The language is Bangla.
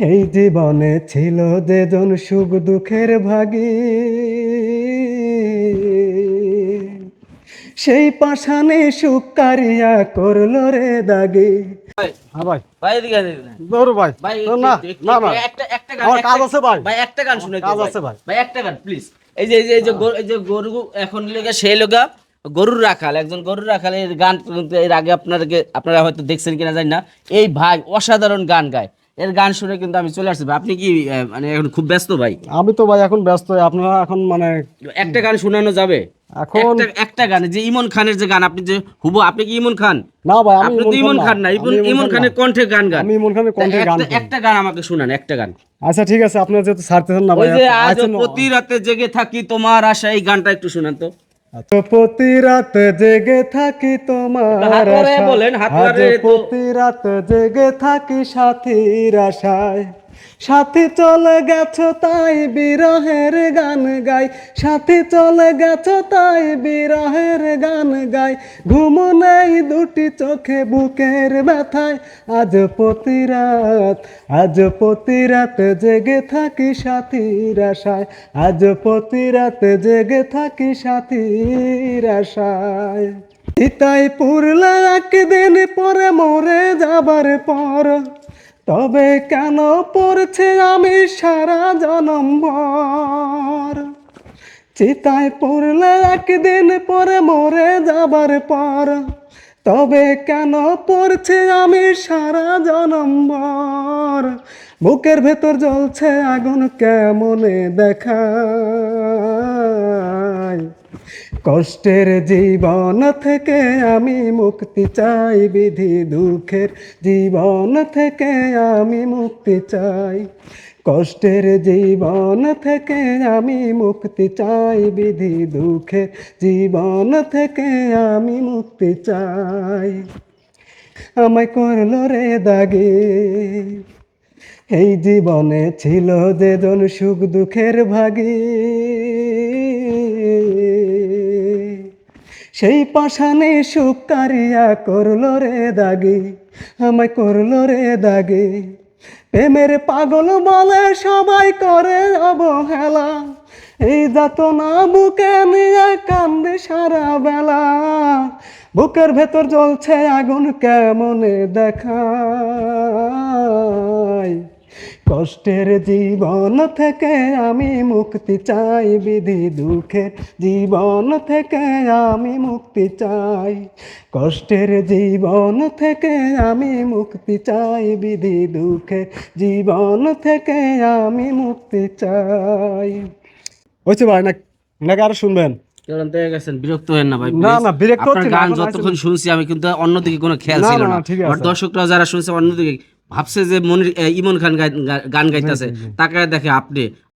এই জীবনে ছিল যেজন সুখ দুঃখের ভাগী। সেই পাশানে সুখ কারিয়া করল রে দাগি। হ্যাঁ ভাই। ভাই এদিকে এদিকে ভাই। ভাই তো একটু- না না। না একটা একটা গান একটা- কাজ আছে ভাই। ভাই একটা গান শুনে কাজ আছে ভাই। ভাই একটা গান প্লিজ এই যে এই যে এই যে গরু- এই যে গরু এখন লেগে সেই লোকা গরুর রাখাল একজন গরুর রাখাল এর গান এর আগে আপনাদেরকে আপনারা হয়তো দেখছেন কিনা জানি না। এই ভাই অসাধারণ গান গায়। এর গান শুনে কিন্তু আমি চলে আসছি। আপনি কি মানে এখন খুব ব্যস্ত ভাই? আমি তো ভাই এখন ব্যস্ত আপনারা এখন মানে একটা গান শোনানো যাবে? এখন একটা গান যে ইমন খানের যে গান আপনি যে হুবো আপনি কি ইমন খান? না ভাই আমি আপনি ইমন খান না। ইমন ইমন খানের। কণ্ঠে গান গান। আমি ইমন খানের কণ্ঠে গান একটা- গান আমাকে শুনান একটা গান। আচ্ছা ঠিক আছে আপনারা যেহেতু ছাড়তেছেন না ওই যে আজ প্রতি রাতে জেগে থাকি তোমার আশা এই গানটা একটু শুনান তো। আচ্ছা, প্রতি রাত জেগে থাকি তোমার বলেন, প্রতি রাত জেগে থাকি সাথীর আশায়। সাথী চলে গেছো তাই বিরহের গান গাই। সাথী চলে গেছো তাই বিরহের গান গাই। ঘুম নেই দুটি চোখে বুকের ব্যথায়। আজ প্রতি রাত, আজ প্রতি রাত জেগে থাকি সাথীর আশায়। আজ প্রতি রাত জেগে থাকি সাথীর আশায়। চিতাই পুরলা একদিন পরে মরে যাবার পর তবে কেন পড়ছে আমি সারা জনম ভর চিতায় পড়লে একদিন পরে মরে যাবার পর। তবে কেন পড়ছে আমি সারা জনম ভর বুকের ভেতর জ্বলছে আগুন কেমনে দেখায় কষ্টের জীবন থেকে আমি মুক্তি চাই, বিধি দুঃখের জীবন থেকে আমি মুক্তি চাই। কষ্টের জীবন থেকে আমি মুক্তি চাই, বিধি দুঃখের জীবন থেকে আমি মুক্তি চাই। আমায় করল রে দাগে, এই জীবনে ছিল যেজন সুখ দুঃখের ভাগী। সেই পাশানে সুখ কারিয়া করল রে দাগে, আমায় করল রে দাগে। প্রেমের পাগল বলে সবাই করে অবহেলা, এই যাত না বুকে নিয়ে কান্দে সারা বেলা। বুকের ভেতর জ্বলছে আগুন কেমনে দেখায়? কষ্টের জীবন থেকে আমি মুক্তি চাই বিধি দুঃখের জীবন থেকে আমি মুক্তি চাই। কষ্টের জীবন থেকে আমি মুক্তি চাই বিধি দুঃখের জীবন থেকে আমি মুক্তি চাই। হচ্ছে ভাই না নাকি আরও শুনবেন। ক্লান্ত বিরক্ত হন না ভাই না, না, বিরক্ত আপনার হচ্ছি না, গান যতক্ষণ শুনছি আমি কিন্তু অন্যদিকে কোনো খেয়াল ছিল না। দর্শকরা যারা শুনছে অন্যদিকে ভাবছে যে মনির ইমন খান গান গাইতেছে। তাকে দেখে আপনি